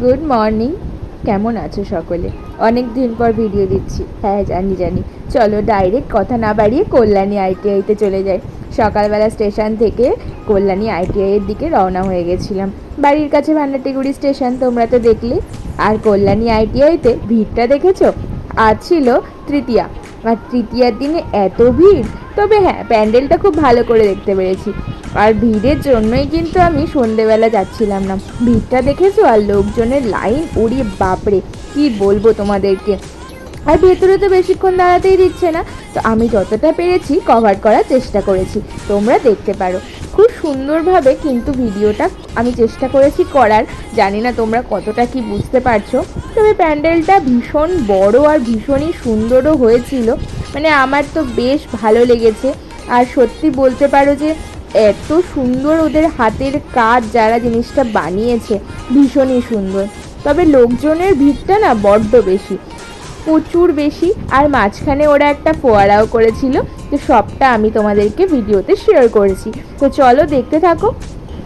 Good morning কেমন আছো সকলে? অনেক দিন পর ভিডিও দিচ্ছি। হ্যাঁ জানি জানি। চলো ডাইরেক্ট কথা না বাড়িয়ে কল্যাণী আইটিআইতে চলে যাই। সকালবেলা স্টেশন থেকে কল্যাণী আইটিআইয়ের দিকে রওনা হয়ে গেছিলাম। বাড়ির কাছে ভান্ডারটিগুড়ি স্টেশন তোমরা তো দেখলে। আর কল্যাণী আইটিআইতে ভিড়টা দেখেছ? আজ ছিল তৃতীয়া। আর তৃতীয় দিনে এত ভিড়? তবে হ্যাঁ প্যান্ডেলটা খুব ভালো করে দেখতে পেরেছি। আর ভিড়ের জন্যই কিন্তু আমি সন্ধেবেলা যাচ্ছিলাম না। ভিড়টা দেখেছ? আর লোকজনের লাইন উড়িয়ে বাপরে! কি বলব তোমাদেরকে? আর ভেতরে তো বেশিক্ষণ দাঁড়াতেই দিচ্ছে না। তো আমি যতটা পেরেছি কভার করার চেষ্টা করেছি। তোমরা দেখতে পারো। খুব সুন্দরভাবে কিন্তু ভিডিওটা আমি চেষ্টা করেছি করার। জানি না তোমরা কতটা কি বুঝতে পারছ। তবে প্যান্ডেলটা ভীষণ বড় আর ভীষণই সুন্দরও হয়েছিল। মানে আমার তো বেশ ভালো লেগেছে। আর সত্যি বলতে পারো যে, এত সুন্দর ওদের হাতের কাজ যারা জিনিসটা বানিয়েছে, ভীষণই সুন্দর। তবে লোকজনের ভিড়টা না বড্ড বেশি। প্রচুর বেশি, আর মাঝখানে ওরা একটা ফোয়ারাও করেছিল, তো সবটা আমি তোমাদেরকে ভিডিওতে শেয়ার করেছি। তো চলো দেখতে থাকো,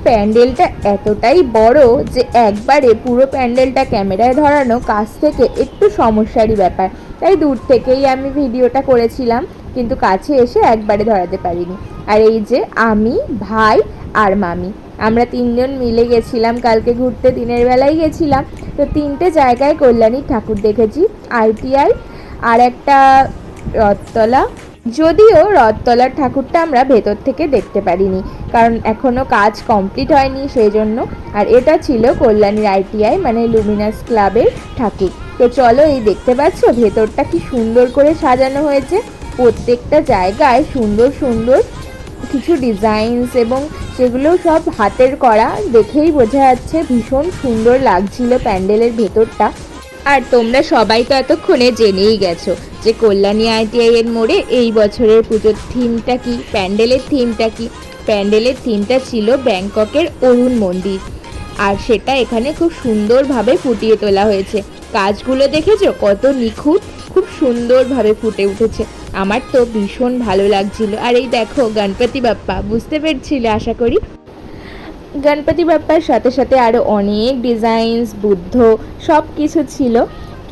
প্যান্ডেলটা এতটাই বড় যে একবারে পুরো প্যান্ডেলটা ক্যামেরায় ধরানো, কাছ থেকে একটু সমস্যারই ব্যাপার। তাই দূর থেকেই আমি ভিডিওটা করেছিলাম। কিন্তু কাছে এসে একবারে ধরাতে পারিনি। আর এই যে আমি, ভাই আর মামি। আমরা তিনজন মিলে গেছিলাম, কালকে ঘুরতে দিনের বেলায় গেছিলাম। তো তিনটে জায়গায় কল্যাণী ঠাকুর দেখেছি আইটিআই আর একটা রথতলা। যদিও রথতলার ঠাকুরটা আমরা ভেতর থেকে দেখতে পারিনি, কারণ এখনও কাজ কমপ্লিট হয়নি সেই জন্য আর এটা ছিল কল্যাণীর আইটিআই মানে লুমিনাস ক্লাবের ঠাকুর। তো চলো এই দেখতে পাচ্ছ, ভেতরটা কি সুন্দর করে সাজানো হয়েছে। প্রত্যেকটা জায়গায় সুন্দর সুন্দর কিছু ডিজাইনস এবং সেগুলো সব হাতের করা দেখেই বোঝা যাচ্ছে ভীষণ সুন্দর লাগছিল প্যান্ডেলের ভেতরটা। আর তোমরা সবাই তো এতক্ষণে জেনেই গেছো যে কল্যাণী আইটিআই এর মোড়ে এই বছরের পুজোর থিমটা কি, প্যান্ডেলের থিমটা কি? প্যান্ডেলের থিমটা ছিল ব্যাংককের অরুণ মন্দির। আর সেটা এখানে খুব সুন্দরভাবে ফুটিয়ে তোলা হয়েছে। কাজগুলো দেখেছ? কত নিখুঁত, খুব সুন্দরভাবে ফুটে উঠেছে। আমার তো ভীষণ ভালো লাগছিল। আর এই দেখো, গণপতি বাপ্পা, বুঝতে পেরেছিলে আশা করি? গণপতি বাপ্পার সাথে সাথে আরও অনেক ডিজাইনস বুদ্ধ সব কিছু ছিল।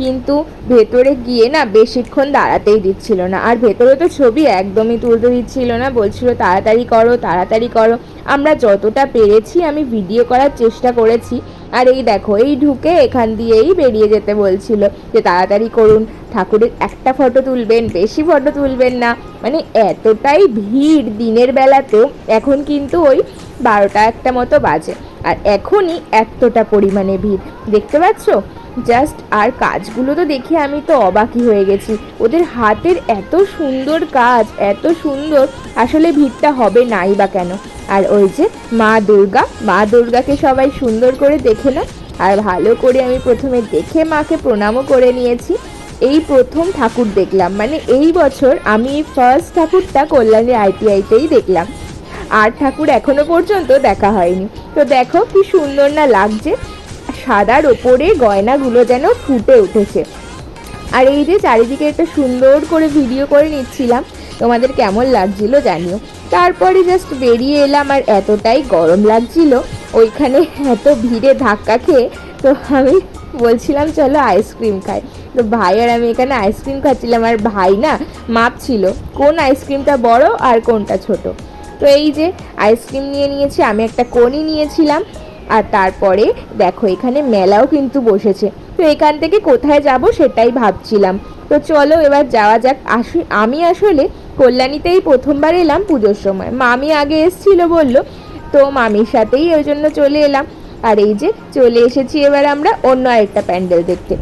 কিন্তু ভেতরে গিয়ে না বেশিক্ষণ দাঁড়াতেই দিচ্ছিল না। আর ভেতরে তো ছবি একদমই তুলতে দিচ্ছিল না, বলছিল, তাড়াতাড়ি করো তাড়াতাড়ি করো। আমরা যতটা পেরেছি, আমি ভিডিও করার চেষ্টা করেছি। আর এই দেখো, এই ঢুকে এখান দিয়েই বেরিয়ে যেতে বলছিল যে তাড়াতাড়ি করুন। ঠাকুরের একটা ফটো তুলবেন, বেশি ফটো তুলবেন না। মানে এতটাই ভিড় দিনের বেলাতেও, এখন কিন্তু ওই বারোটা একটা মতো বাজে। আর এখনই এতটা পরিমাণে ভিড়। দেখতে পাচ্ছ? জাস্ট আর কাজগুলো তো দেখে আমি তো অবাকই হয়ে গেছি। ওদের হাতের এত সুন্দর কাজ, এত সুন্দর, আসলে ভিড়টা হবে নাই বা কেন? আর ওই যে মা দুর্গা, মা দুর্গাকে সবাই সুন্দর করে দেখে না আর ভালো করে আমি প্রথমে দেখে মাকে প্রণামও করে নিয়েছি। এই প্রথম ঠাকুর দেখলাম মানে এই বছর আমি ফার্স্ট ঠাকুরটা কল্যাণী আইটিআইতেই দেখলাম। আর ঠাকুর এখনও পর্যন্ত দেখা হয়নি। তো দেখো কি সুন্দর না লাগছে। সাদার ওপরে গয়নাগুলো যেন ফুটে উঠেছে। আর এই যে চারিদিকে একটা সুন্দর করে ভিডিও করে নিচ্ছিলাম, তোমাদের কেমন লাগছিল জানিও। তারপরে জাস্ট বেরিয়ে এলাম আর এতটাই গরম লাগছিল, ওইখানে এত ভিড়ে ধাক্কা খেয়ে তো আমি বলছিলাম, চলো আইসক্রিম খাই। তো ভাই আর আমি এখানে আইসক্রিম খাচ্ছিলাম, আর ভাই না মাপ ছিল কোন আইসক্রিমটা বড় আর কোনটা ছোট? তো এই যে আইসক্রিম নিয়ে নিয়েছি, আমি একটা কোনই নিয়েছিলাম। আর তারপরে দেখো, এখানে মেলাও কিন্তু বসেছে। তো এখান থেকে কোথায় যাব সেটাই ভাবছিলাম। তো চলো এবার যাওয়া যাক। আসি, আমি আসলে কল্যাণীতেই প্রথমবার এলাম পুজোর সময়। মামি আগে এসছিল বলল, তো মামির সাথেই ওই জন্য চলে এলাম। আর এই যে চলে এসেছি এবার আমরা অন্য আরেকটা প্যান্ডেল দেখতে।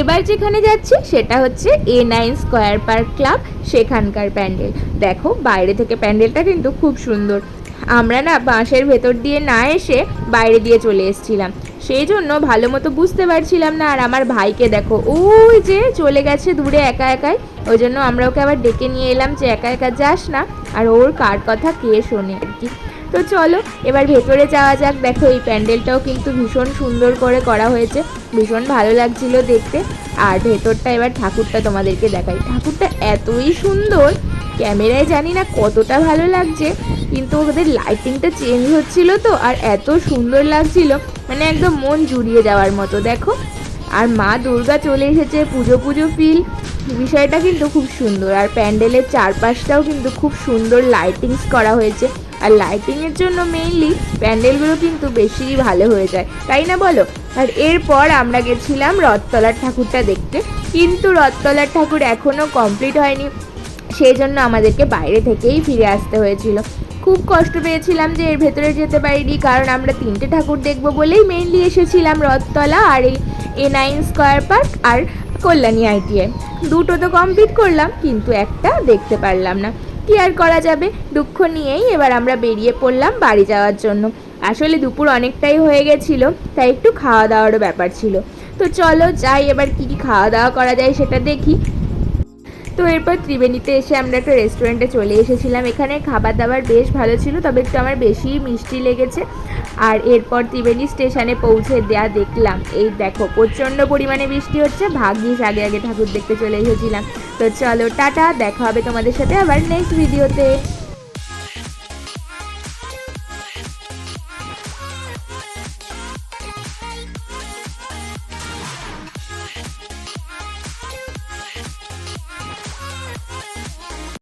এবার যেখানে যাচ্ছি সেটা হচ্ছে A nine square park club সেখানকার প্যান্ডেল। দেখো, বাইরে থেকে প্যান্ডেলটা কিন্তু খুব সুন্দর। আমরা না বাঁশের ভেতর দিয়ে না এসে বাইরে দিয়ে চলে এসেছিলাম। সেই জন্য ভালো মতো বুঝতে পারছিলাম না, আর আমার ভাইকে দেখো, ওই যে চলে গেছে দূরে একা একাই। ওই জন্য আমরা ওকে আবার ডেকে নিয়ে এলাম যে একা একা যাস না, আর ওর কার কথা কে শোনে আর কি। তো চলো, এবার ভেতরে যাওয়া যাক। দেখো এই প্যান্ডেলটাও কিন্তু ভীষণ সুন্দর করে করা হয়েছে, ভীষণ ভালো লাগছিল দেখতে। আর ভেতরটা এবার ঠাকুরটা তোমাদেরকে দেখাই। ঠাকুরটা এতই সুন্দর ক্যামেরায় জানি না কতটা ভালো লাগছে, কিন্তু ওদের লাইটিংটা চেঞ্জ হচ্ছিল তো, আর এত সুন্দর লাগছিল মানে একদম মন জুড়িয়ে যাওয়ার মতো, দেখো। আর মা দুর্গা চলে এসেছে, পুজো পুজো ফিল বিষয়টা কিন্তু খুব সুন্দর, আর প্যান্ডেলের চারপাশটাও কিন্তু খুব সুন্দর লাইটিংস করা হয়েছে। আর লাইটিংয়ের জন্য মেইনলি প্যান্ডেলগুলো কিন্তু বেশি ভালো হয়ে যায়, তাই না বলো? আর এরপর আমরা গেছিলাম রথতলার ঠাকুরটা দেখতে, কিন্তু রথতলার ঠাকুর এখনও কমপ্লিট হয়নি। সেই জন্য আমাদেরকে বাইরে থেকেই ফিরে আসতে হয়েছিল। খুব কষ্ট পেয়েছিলাম যে এর ভেতরে যেতে পারিনি, কারণ আমরা তিনটে ঠাকুর দেখব বলেই মেনলি এসেছিলাম রথতলা আর এই এ নাইন স্কোয়ার পার্ক আর কল্যাণী আইটিআই। দুটো তো কমপ্লিট করলাম, কিন্তু একটা দেখতে পারলাম না। কি আর করা যাবে? দুঃখ নিয়েই এবার আমরা বেরিয়ে পড়লাম বাড়ি যাওয়ার জন্য। আসলে দুপুর অনেকটাই হয়ে গেছিল, তাই একটু খাওয়া দাওয়ারও ব্যাপার ছিল। তো চলো যাই, এবার কি কী খাওয়া দাওয়া করা যায় সেটা দেখি। তো এরপর ত্রিবেণীতে এসে আমরা একটা রেস্টুরেন্টে চলে এসেছিলাম। এখানে খাবার দাবার বেশ ভালো ছিল, তবে একটু আমার বেশি মিষ্টি লেগেছে। আর এরপর ত্রিবেণী স্টেশনে পৌঁছে দেয়া দেখলাম, এই দেখো প্রচণ্ড পরিমাণে বৃষ্টি হচ্ছে, ভাগ্যিস আগে আগে ঠাকুর দেখতে চলে এসেছিলাম। তো চলো, টাটা, দেখা হবে তোমাদের সাথে আবার নেক্সট ভিডিওতে